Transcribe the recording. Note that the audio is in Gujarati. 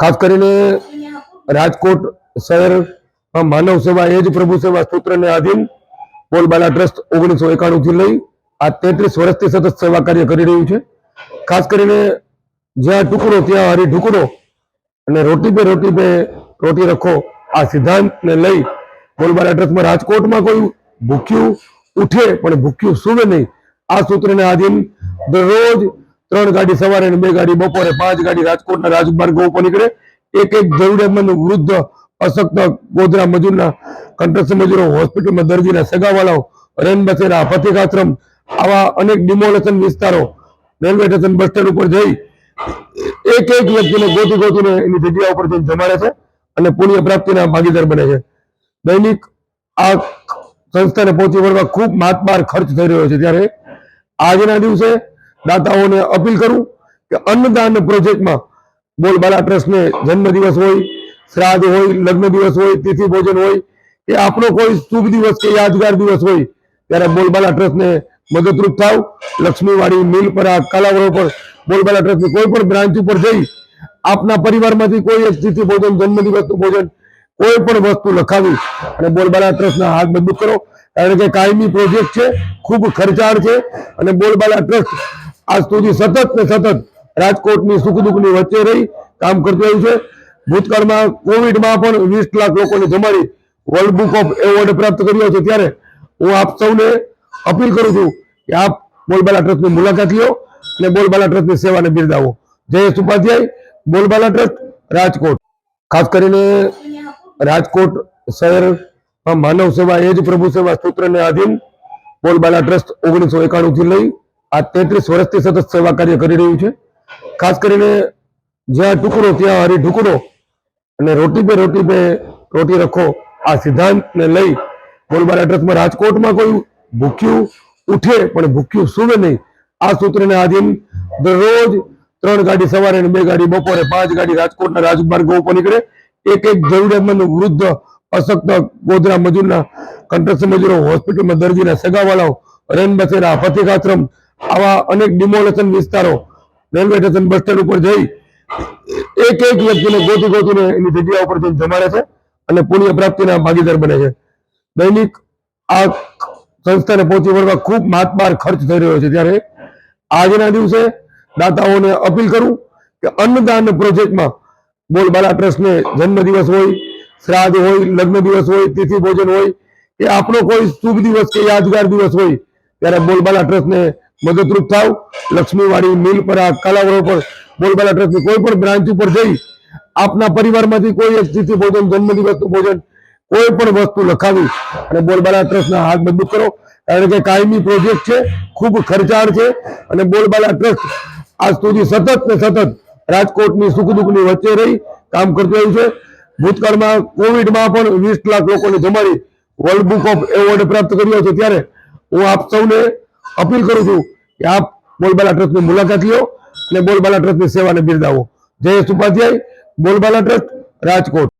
ખાસ કરીને રાજકોટ શહેર માનવ સેવા, એ જ પ્રભુ સેવા સૂત્રને આધીન બોલબાલા ટ્રસ્ટ ઓગણીસો એકાણું થી લઈ આ તેત્રીસ વર્ષથી સતત સેવા કાર્ય કરી રહ્યું છે. ખાસ કરીને જ્યાં ટુકડો, ત્યાં હરી ઢુકડો અને રોટી પે રોટી પે રોટી રખો, આ સિદ્ધાંતને લઈ બોલબાલા ટ્રસ્ટમાં રાજકોટમાં કોઈ ભૂખ્યું ઉઠે, પણ ભૂખ્યું સુવે નહીં. આ સૂત્રને આધીન દરરોજ ત્રણ ગાડી સવારે અને બે ગાડી બપોરે, પાંચ ગાડી રાજકોટના રાજમાર્ગો ઉપર નીકળે. એક એક જરૂરિયાતમંદ વૃદ્ધ અશક્ત ગોધરા મજૂરના કન્સ્ટ્રક્શન મજૂરો, હોસ્પિટલમાં દર્દીના સગાવાલાઓ, રેન બસેરા પથિકાશ્રમ આવા અનેક ડિમોલેશન વિસ્તારો, રેલવે સ્ટેશન બસ સ્ટેન્ડ ઉપર જઈ એક એક વ્યક્તિને ગોતી ગોતીને એની જગ્યા ઉપર જઈને જમાડે છે અને પુણ્ય પ્રાપ્તિના ભાગીદાર બને છે. દૈનિક આ સંસ્થાને પહોંચી વળવા ખૂબ માતબાર ખર્ચ થઈ રહ્યો છે. ત્યારે આજના દિવસે દાતાઓને અપીલ કરું કે અન્નદાન પ્રોજેક્ટમાં બોલબાલા ટ્રસ્ટને જન્મદિવસ હોય, શ્રાદ્ધ હોય, લગ્ન દિવસ હોય, તિથિ ભોજન હોય કે આપણો કોઈ શુભ દિવસ કે યાદગાર દિવસ હોય, ત્યારે બોલબાલા ટ્રસ્ટને મદદરૂપ થાવ. લક્ષ્મીવાડી મિલપરા કાલાવડો પર બોલબાલા ટ્રસ્ટની કોઈ પણ બ્રાન્ચ ઉપર જઈ, આપના પરિવારમાંથી કોઈ એક તિથિ ભોજન, જન્મદિવસનું ભોજન, કોઈ પણ વસ્તુ લખાવી અને બોલબાલા ટ્રસ્ટના હાથ મજબૂત કરો. કારણ કે કાયમી પ્રોજેક્ટ છે, ખૂબ ખર્ચાળ છે અને બોલબાલા ટ્રસ્ટ આજ સુધી સતત ને સતત રાજકોટની સુખ દુઃખની વચ્ચે રહી, કામ કરતું આવ્યું છે. ભૂતકાળમાં કોવિડમાં પણ વીસ લાખ લોકોને જમાડી વર્લ્ડ બુક ઓફ એવોર્ડ પ્રાપ્ત કર્યો છે. ત્યારે હું આપ સૌને અપીલ કરું છું કે આપ બોલબાલા ટ્રસ્ટની મુલાકાત લો અને બોલબાલા ટ્રસ્ટની સેવાને બિરદાવો. જયેશ ઉપાધ્યાય. બોલબાલા ટ્રસ્ટ, રાજકોટ. ખાસ કરીને રાજકોટ શહેરમાં માનવ સેવા, એ જ પ્રભુ સેવા સૂત્રને આધીન બોલબાલા ટ્રસ્ટ ઓગણીસો એકાણું થી લઈ આ તેત્રીસ વર્ષથી સતત સેવા કાર્ય કરી રહ્યું છે. ખાસ કરીને જ્યાં ટુકડો ત્યાં હરી ઢુકડો, અને રોટી પે રોટી પે રોટી રખો, આ સિદ્ધાંતને લઈ ગોલબાર એડ્રેસમાં રાજકોટમાં કોઈ ભૂખ્યું ઉઠે, પણ ભૂખ્યું સુવે નહીં. આ સૂત્રને આધીન દરરોજ ત્રણ ગાડી સવારે અને બે ગાડી બપોરે, પાંચ ગાડી રાજકોટના રાજમાર્ગો ઉપર નીકળે. એક એક જરૂરિયાતમંદ વૃદ્ધ, અશક્ત ગોધરા મજૂરના કન્ટ્રક્શન મજૂરો, હોસ્પિટલમાં દર્દીના સગાવાલાઓ, રેન બસેરા, પથિકાશ્રમ આવા અનેક ડિમોલેશન વિસ્તારો રેલવે સ્ટેશન બસ સ્ટેન્ડ ઉપર જઈ, એક એક વ્યક્તિને ગોતી ગોતીને એની જગ્યા ઉપર જઈને જમાડે છે અને પુણ્ય પ્રાપ્તિના ભાગીદાર બને છે. દૈનિક આ સંસ્થાને પહોંચી વળવા ખૂબ માતબાર ખર્ચ થઈ રહ્યો છે. ત્યારે આજના દિવસે દાતાઓને અપીલ કરું કે અન્નદાન પ્રોજેક્ટમાં બોલબાલા ટ્રસ્ટને જન્મદિવસ હોય, શ્રાદ્ધ હોય, લગ્ન દિવસ હોય, તિથિ ભોજન હોય, કે આપણો કોઈ શુભ દિવસ કે યાદગાર દિવસ હોય, ત્યારે બોલબાલા ટ્રસ્ટને મદદરૂપ થાવ. લક્ષ્મીવાડી મિલપરા કાલાવડો પર બોલબાલા ટ્રસ્ટની કોઈ પણ બ્રાન્ચ ઉપર જઈ આપના પરિવારમાંથી કોઈ એક તિથિ ભોજન જન્મદિવસનું ભોજન, કોઈ પણ વસ્તુ લખાવી અને બોલબાલા ટ્રસ્ટના હાથ મજબૂત કરો. કારણ કે કાયમી પ્રોજેક્ટ છે, ખૂબ ખર્ચાળ છે અને બોલબાલા ટ્રસ્ટ આજ સુધી સતત ને સતત રાજકોટની સુખ દુઃખની વચ્ચે રહી, કામ કરતું રહ્યું છે. ભૂતકાળમાં કોવિડમાં પણ વીસ લાખ લોકોને જમાડી વર્લ્ડ બુક ઓફ એવોર્ડ પ્રાપ્ત કર્યો છે. ત્યારે હું આપ સૌને અપીલ કરું છું કે આપ બોલબાલા ટ્રસ્ટની મુલાકાત લ્યો અને બોલબાલા ટ્રસ્ટની સેવાને બિરદાવો. જયેશ ઉપાધ્યાય બોલબાલા ટ્રસ્ટ, રાજકોટ.